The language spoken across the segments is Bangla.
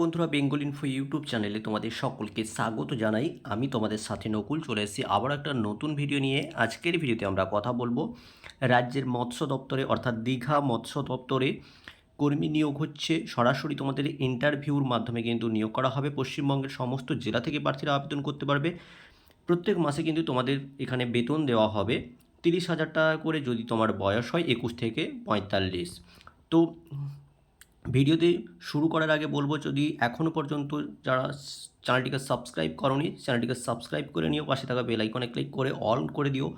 বন্ধুরা, বেঙ্গল ইনফো ইউটিউব চ্যানেলে তোমাদের সকলকে স্বাগত জানাই। আমি তোমাদের সাথে নকুল, চলে এসেছি আবার একটা নতুন ভিডিও নিয়ে। আজকের ভিডিওতে আমরা কথা বলব রাজ্যের মৎস্য দপ্তরে, অর্থাৎ দীঘা মৎস্য দপ্তরে কর্মী নিয়োগ হচ্ছে। সরাসরি তোমাদের ইন্টারভিউর মাধ্যমে কিন্তু নিয়োগ করা হবে। পশ্চিমবঙ্গের সমস্ত জেলা থেকে প্রার্থীরা আবেদন করতে পারবে। প্রত্যেক মাসে কিন্তু তোমাদের এখানে বেতন দেওয়া হবে। তিরিশ হাজার টাকা করে যদি তোমার বয়স হয়, একুশ থেকে পঁয়তাল্লিশ। তো ভিডিওতে শুরু করার আগে বলব, যদি এখনও পর্যন্ত যারা চ্যানেলটিকে সাবস্ক্রাইব করনি, চ্যানেলটিকে সাবস্ক্রাইব করে নিও, পাশে থাকা বেল আইকনে ক্লিক করে অল করে দিও।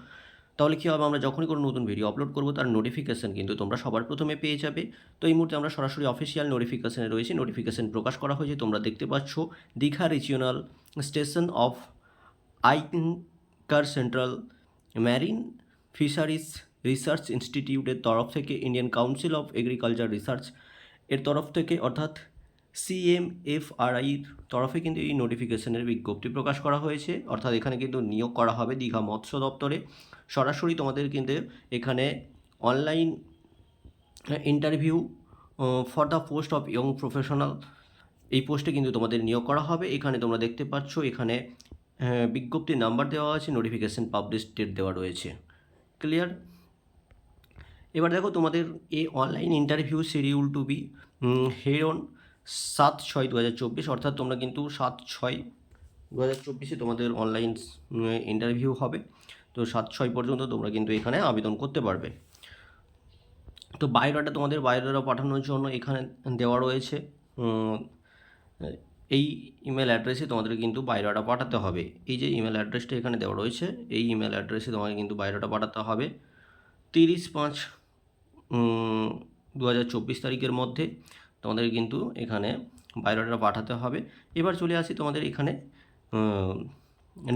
তাহলে কী হবে, আমরা যখনই কোনো নতুন ভিডিও আপলোড করব, তার নোটিফিকেশান কিন্তু তোমরা সবার প্রথমে পেয়ে যাবে। তো এই মুহূর্তে আমরা সরাসরি অফিসিয়াল নোটিফিকেশানে রয়েছে। নোটিফিকেশান প্রকাশ করা হয়েছে, তোমরা দেখতে পাচ্ছ Digha regional station of ICAR central marine fisheries research ইনস্টিটিউটের তরফ থেকে Indian council of agriculture research এর তরফ থেকে অর্থাৎ সিএমএফআরআইর তরফে কিন্তু এই নোটিফিকেশনের বিজ্ঞপ্তি প্রকাশ করা হয়েছে। অর্থাৎ এখানে কিন্তু নিয়োগ করা হবে দীঘা মৎস্য দপ্তরে। সরাসরি তোমাদের কিন্তু এখানে online interview for the post of young professional এই পোস্টে কিন্তু তোমাদের নিয়োগ করা হবে। এখানে তোমরা দেখতে পাচ্ছ এখানে আহ, বিজ্ঞপ্তির নাম্বার দেওয়া আছে নোটিফিকেশান পাবলিশ ডেট দেওয়া রয়েছে। ক্লিয়ার এবার দেখো তোমাদের এই online interview schedule to be held on সাত ছয় দু হাজার চব্বিশ, অর্থাৎ তোমরা কিন্তু সাত ছয় দু হাজার চব্বিশে তোমাদের অনলাইন ইন্টারভিউ হবে। তো সাত ছয় পর্যন্ত তোমরা কিন্তু এখানে আবেদন করতে পারবে। তো বায়োডাটা তোমাদের বায়োডাটা পাঠানোর জন্য এখানে দেওয়া রয়েছে এই ইমেল অ্যাড্রেসে তোমাদের কিন্তু বায়োডাটা পাঠাতে হবে। এই যে ইমেল অ্যাড্রেসটা এখানে দেওয়া রয়েছে, এই ইমেল অ্যাড্রেসে তোমাকে কিন্তু বায়োডাটা পাঠাতে হবে। তিরিশ পাঁচ দু হাজার চব্বিশ তারিখের মধ্যে তোমাদের কিন্তু এখানে বায়োডাটা পাঠাতে হবে। এবার চলে আসি তোমাদের এখানে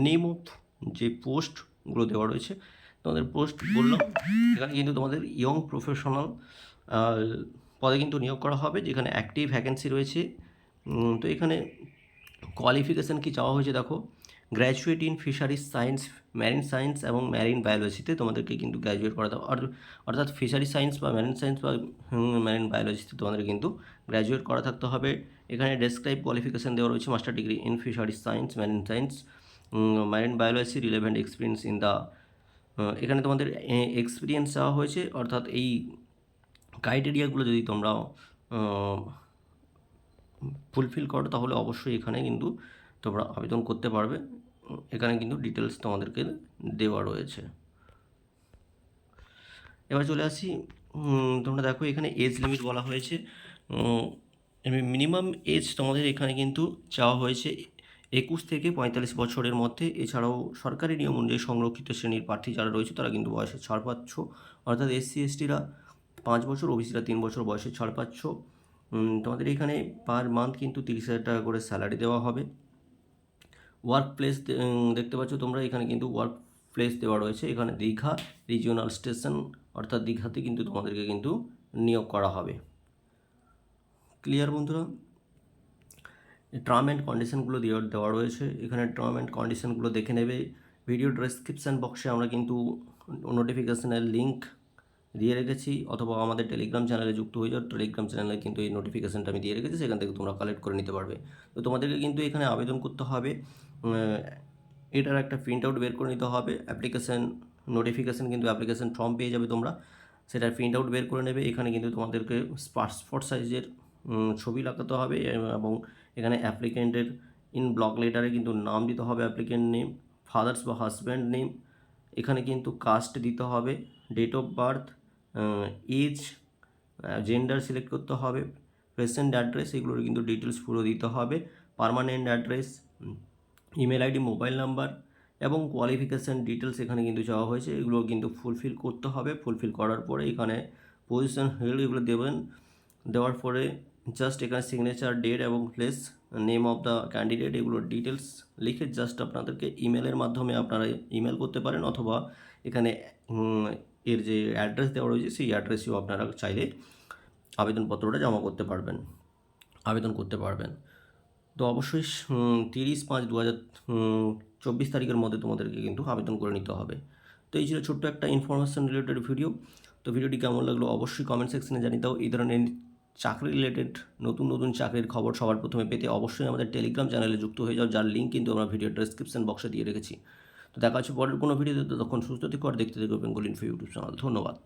নেম অফ যে পোস্টগুলো দেওয়া রয়েছে, তোমাদের পোস্ট বললাম এখানে কিন্তু তোমাদের ইয়ং প্রফেশনাল পদে কিন্তু নিয়োগ করা হবে, যেখানে অ্যাক্টিভ ভ্যাকেন্সি রয়েছে। তো এখানে কোয়ালিফিকেশান কি চাওয়া হয়েছে দেখো graduate in fisheries science marine science এবং ম্যারিন বায়োলজিতে তোমাদেরকে কিন্তু গ্র্যাজুয়েট করাতে হবে। অর্থাৎ ফিশারি সায়েন্স বা ম্যারিন সায়েন্স বা ম্যারিন বায়োলজিতে তোমাদের কিন্তু গ্র্যাজুয়েট করা থাকতে হবে। এখানে ডেসক্রাইব কোয়ালিফিকেশান দেওয়া রয়েছে master degree in fisheries science marine science marine biology relevant experience in the এখানে তোমাদের এক্সপিরিয়েন্স চাওয়া হয়েছে। অর্থাৎ এই ক্রাইটেরিয়াগুলো যদি তোমরা ফুলফিল করো তাহলে অবশ্যই এখানে কিন্তু তোমরা আবেদন করতে পারবে। এখানে কিন্তু ডিটেলস তোমাদেরকে দেওয়া রয়েছে। এবার চলে আসি তোমরা দেখো এখানে এজ লিমিট বলা হয়েছে। মিনিমাম এজ তোমাদের এখানে কিন্তু চাওয়া হয়েছে একুশ থেকে পঁয়তাল্লিশ বছরের মধ্যে। এছাড়াও সরকারি নিয়ম অনুযায়ী সংরক্ষিত শ্রেণির প্রার্থী যারা রয়েছে তারা কিন্তু বয়সে ছাড় পাচ্ছ। অর্থাৎ এসসি এসটিরা পাঁচ বছর ওবিসিরা তিন বছর বয়সে ছাড় পাচ্ছ। তোমাদের এখানে পার মান্থ কিন্তু তিরিশ হাজার টাকা করে স্যালারি দেওয়া হবে। ওয়ার্ক প্লেস দেখতে পাচ্ছ তোমরা, এখানে কিন্তু ওয়ার্ক প্লেস দেওয়া রয়েছে। এখানে দীঘা রিজিওনাল স্টেশন অর্থাৎ দীঘাতে কিন্তু তোমাদেরকে কিন্তু নিয়োগ করা হবে। ক্লিয়ার বন্ধুরা? টার্ম অ্যান্ড কন্ডিশনগুলো দেওয়া দেওয়া রয়েছে। এখানে টার্ম অ্যান্ড কন্ডিশনগুলো দেখে নেবে। ভিডিও ডেসক্রিপশান বক্সে আমরা কিন্তু নোটিফিকেশানের লিঙ্ক দিয়ে রেখেছি, অথবা আমাদের টেলিগ্রাম চ্যানেলে যুক্ত হয়ে যাও। টেলিগ্রাম চ্যানেলে কিন্তু এই নোটিফিকেশানটা আমি দিয়ে রেখেছি, সেখান থেকে তোমরা কালেক্ট করে নিতে পারবে। তো তোমাদেরকে কিন্তু এখানে আবেদন করতে হবে। এটার একটা প্রিন্ট আউট বের করে নিতে হবে। অ্যাপ্লিকেশান নোটিফিকেশান কিন্তু অ্যাপ্লিকেশান ফর্ম পেয়ে যাবে তোমরা। সেটার প্রিন্ট আউট বের করে নেবে। এখানে কিন্তু তোমাদেরকে পাসপোর্ট সাইজের ছবি লাগাতে হবে, এবং এখানে অ্যাপ্লিকেন্টের ইন ব্লক লেটারে কিন্তু নাম দিতে হবে অ্যাপ্লিকেন্ট নেম ফাদার্স বা হাজব্যান্ড নেম এখানে কিন্তু কাস্ট দিতে হবে date of birth age gender select করতে হবে। প্রেসেন্ট অ্যাড্রেস এগুলোর কিন্তু ডিটেলস পুরো দিতে হবে। Permanent address email ID mobile number এবং কোয়ালিফিকেশান ডিটেলস এখানে কিন্তু চাওয়া হয়েছে। এগুলো কিন্তু ফুলফিল করতে হবে। ফুলফিল করার পরে এখানে পজিশন হেল্ড এগুলো দেবেন। দেওয়ার পরে জাস্ট এখানে সিগনেচার ডেট এবং place name of the candidate এগুলোর ডিটেলস লিখে জাস্ট আপনাদেরকে ইমেলের মাধ্যমে আপনারা ইমেল করতে পারেন অথবা এখানে এর যে অ্যাড্রেস দেওয়া রয়েছে, সেই অ্যাড্রেসেও আপনারা চাইলে আবেদনপত্রটা জমা করতে পারবেন, আবেদন করতে পারবেন। তো অবশ্যই তিরিশ পাঁচ দু হাজার চব্বিশ তারিখের মধ্যে তোমাদেরকে কিন্তু আবেদন করে নিতে হবে। তো এই ছিল ছোট্ট একটা ইনফরমেশন রিলেটেড ভিডিও তো ভিডিওটি কেমন লাগল অবশ্যই কমেন্ট সেকশনে জানিয়ে দাও। এই ধরনের চাকরি রিলেটেড নতুন নতুন চাকরির খবর সবার প্রথমে পেতে অবশ্যই আমাদের টেলিগ্রাম চ্যানেলে যুক্ত হয়ে যাও। যার লিঙ্ক কিন্তু আমরা ভিডিও ডেসক্রিপশন বক্সে দিয়ে রেখেছি। তো দেখা হচ্ছে পরের কোনো ভিডিওতে তখন সুস্থ থেকে আর দেখতে দেখবে বেঙ্গল ইনফো ইউটিউব চ্যানেল। ধন্যবাদ।